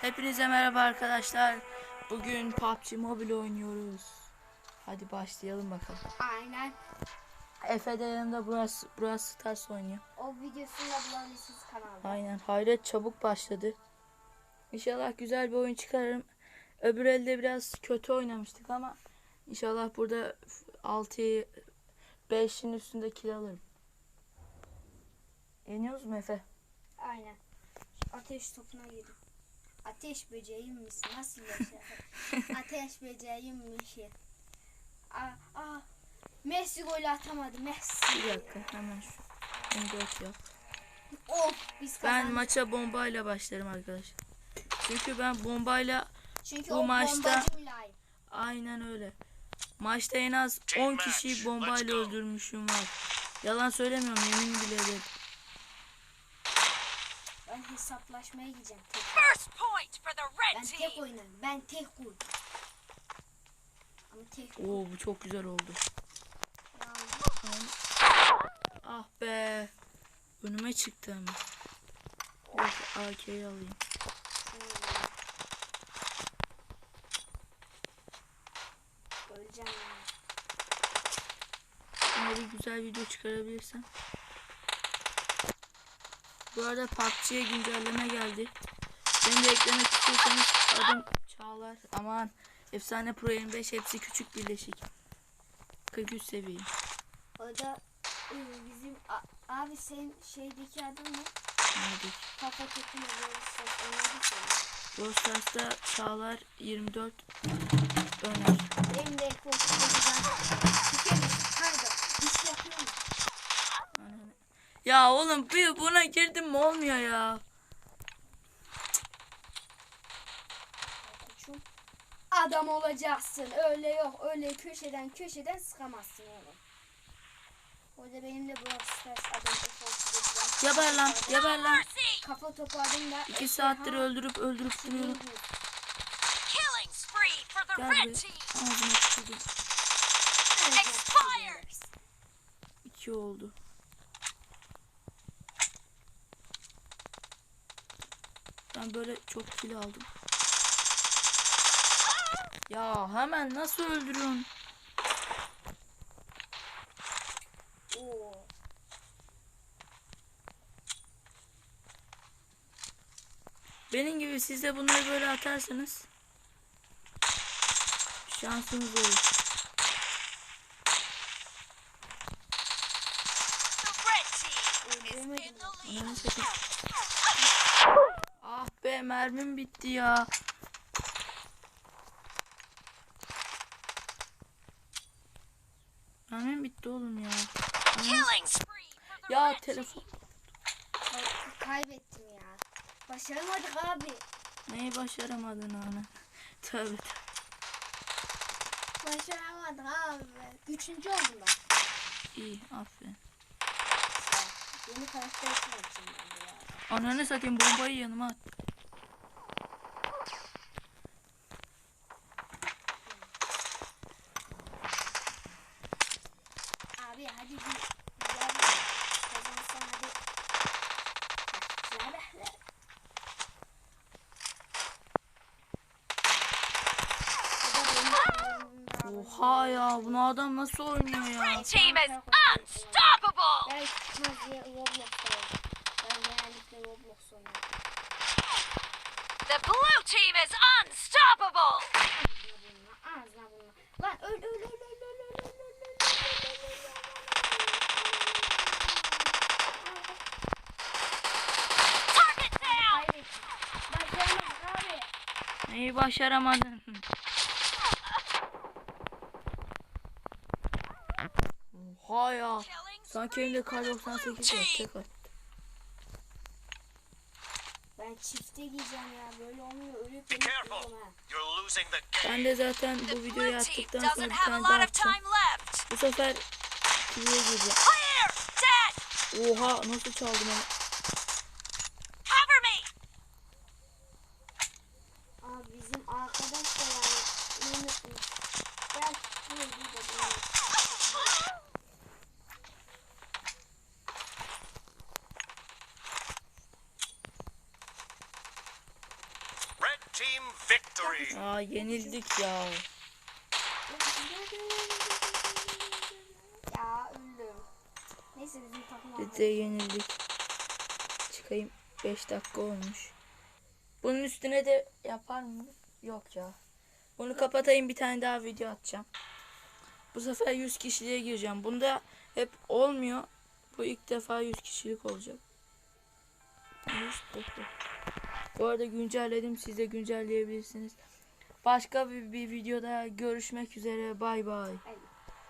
Hepinize merhaba arkadaşlar. Bugün PUBG Mobile oynuyoruz. Hadi başlayalım bakalım. Aynen. Efe de yanımda burası, burası Stars oynuyor. O videosunu da bulabilirsiniz kanalda. Aynen. Hayret çabuk başladı. İnşallah güzel bir oyun çıkarırım. Öbür elde biraz kötü oynamıştık ama inşallah burada 6'yı 5'in üstünde kill alırım. Yeniyoruz mu Efe? Aynen. Ateş topuna girdim. Ateş böceğim misin? Nasıl yaşar? ateş böceğim misin? Aa, aa. Messi golü atamadı. Messi. Bir dakika hemen şu. 14 yap. Of biz Ben kazandık. maça bombayla başlarım arkadaşlar. Çünkü ben bombayla Çünkü bu o maçta- aynen öyle. Maçta en az 10 kişiyi bombayla öldürmüşüm var. Yalan söylemiyorum yemin bile ederim. Ben hesaplaşmaya gideceğim. Tek. First point for the Ben red tek team. oynarım. Ben tek oy. Ama tek. Oo bu çok güzel oldu. Ah be. Önüme çıktı ama. Of AK'yi alayım. Öleceğim ya. Yine bir güzel video çıkarabilirsem. Bu arada PUBG'ye güncelleme geldi. Beni de eklemek istiyorsanız adım Çağlar. Aman Efsane Pro 25 hepsi küçük birleşik. 43 seviyeyim. Orada e, bizim abi sen şeydeki adam ne? Nerede? Kafa tekini böyle oynadı seni. Brawl Stars'ta Çağlar 24 Öner. Benim de? Ananı- Ya oğlum bir buna girdim mi olmuyor ya. Adam olacaksın. Öyle yok. Öyle köşeden köşeden sıkamazsın oğlum. Orada benim de Brawl Stars adım Geber lan geber lan. Kafa topu adım da. İki saattir öldürüp öldürüp duruyorum. Killing spree for the Gel red be. team. Ağzıma tükürdüm. İki oldu. Ben böyle çok kill aldım. Ya hemen nasıl öldürüyorsun? Oo. Benim gibi siz de bunları böyle atarsanız şansınız olur. Ah be mermim bitti ya. Bitti oğlum ya. Ya telefon. Kay- kaybettim ya. Başaramadık abi. Neyi başaramadın ana? Tövbe tövbe. Başaramadık abi. Üçüncü oldum ben. İyi aferin. Yeni karakter ben ya. Ananı satayım bombayı yanıma at. Abi hadi bir güzel bir kazansan hadi. Heh, güzel. Bu da benim kanalımda Oha ya bunu adam nasıl oynuyor ya? Team is unstoppable. Belki çıkmaz diye Roblox. Ben genellikle Roblox oynuyorum. The blue team is unstoppable. Ağzına bununla. Lan öl öl öl öl öl öl öl öl Target down. Neyi başaramadın? Oha ya. Sanki elimde K98 var. Tek at. Ben çifte giyeceğim ya. Böyle olmuyor. Ölüp ölüp Ben de zaten bu videoyu attıktan sonra bir tane daha attım. Bu sefer ikiye gireceğim. Oha nasıl çaldım onu. Victory. Aa yenildik ya. Ya öldüm. Neyse bizim takım Biz aldı. de yenildik. Çıkayım. 5 dakika olmuş. Bunun üstüne de yapar mı? Yok ya. Bunu kapatayım bir tane daha video atacağım. Bu sefer 100 kişiliğe gireceğim. Bunda hep olmuyor. Bu ilk defa 100 kişilik olacak. 100 bekle. Bu arada güncelledim. Siz de güncelleyebilirsiniz. Başka bir, bir videoda görüşmek üzere. Bay bay. Ay,